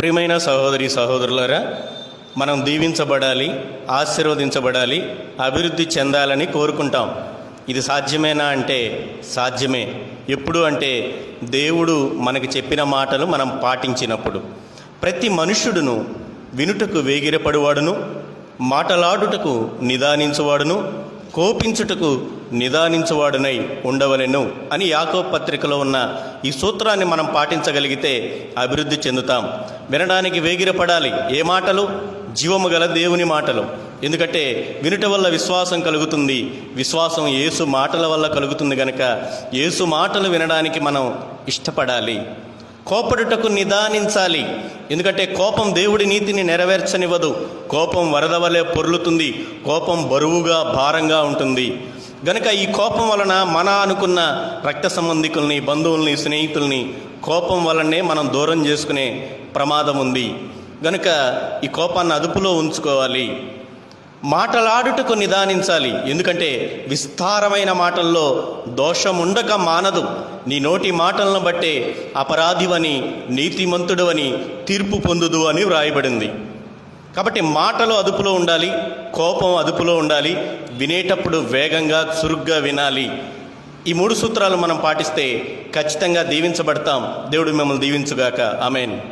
ప్రియమైన సహోదరి సహోదరులరా మనం దీవించబడాలి ఆశీర్వదించబడాలి అభివృద్ధి చెందాలని కోరుకుంటాం. ఇది సాధ్యమేనా అంటే సాధ్యమే. ఎప్పుడు అంటే దేవుడు మనకి చెప్పిన మాటలు మనం పాటించినప్పుడు. ప్రతి మనుష్యుడును వినుటకు వేగిరపడువాడును మాటలాడుటకు నిదానించువాడును కోపించుటకు నిదానించువాడునై ఉండవలెను అని యాకో పత్రికలో ఉన్న ఈ సూత్రాన్ని మనం పాటించగలిగితే అభివృద్ధి చెందుతాం. వినడానికి వేగిరపడాలి. ఏ మాటలు? జీవము గల దేవుని మాటలు. ఎందుకంటే వినుట వల్ల విశ్వాసం కలుగుతుంది. విశ్వాసం యేసు మాటల వల్ల కలుగుతుంది గనక యేసు మాటలు వినడానికి మనం ఇష్టపడాలి. కోపడుటకు నిదానించాలి. ఎందుకంటే కోపం దేవుడి నీతిని నెరవేర్చనివ్వదు. కోపం వరద వలె పొర్లుతుంది. కోపం బరువుగా భారంగా ఉంటుంది. గనుక ఈ కోపం వలన మన అనుకున్న రక్త సంబంధికుల్ని బంధువుల్ని స్నేహితుల్ని కోపం వలనే మనం దూరం చేసుకునే ప్రమాదం ఉంది. గనుక ఈ కోపాన్ని అదుపులో ఉంచుకోవాలి. మాటలాడుటకు నిదానించాలి. ఎందుకంటే విస్తారమైన మాటల్లో దోషం ఉండక మానదు. నీ నోటి మాటలను బట్టే అపరాధివని నీతిమంతుడవని తీర్పు పొందుదు అని వ్రాయబడింది. కాబట్టి మాటలు అదుపులో ఉండాలి కోపం అదుపులో ఉండాలి వినేటప్పుడు వేగంగా చురుగ్గా వినాలి. ఈ మూడు సూత్రాలు మనం పాటిస్తే ఖచ్చితంగా దీవించబడతాం. దేవుడు మిమ్మల్ని దీవించుగాక. ఆమెన్.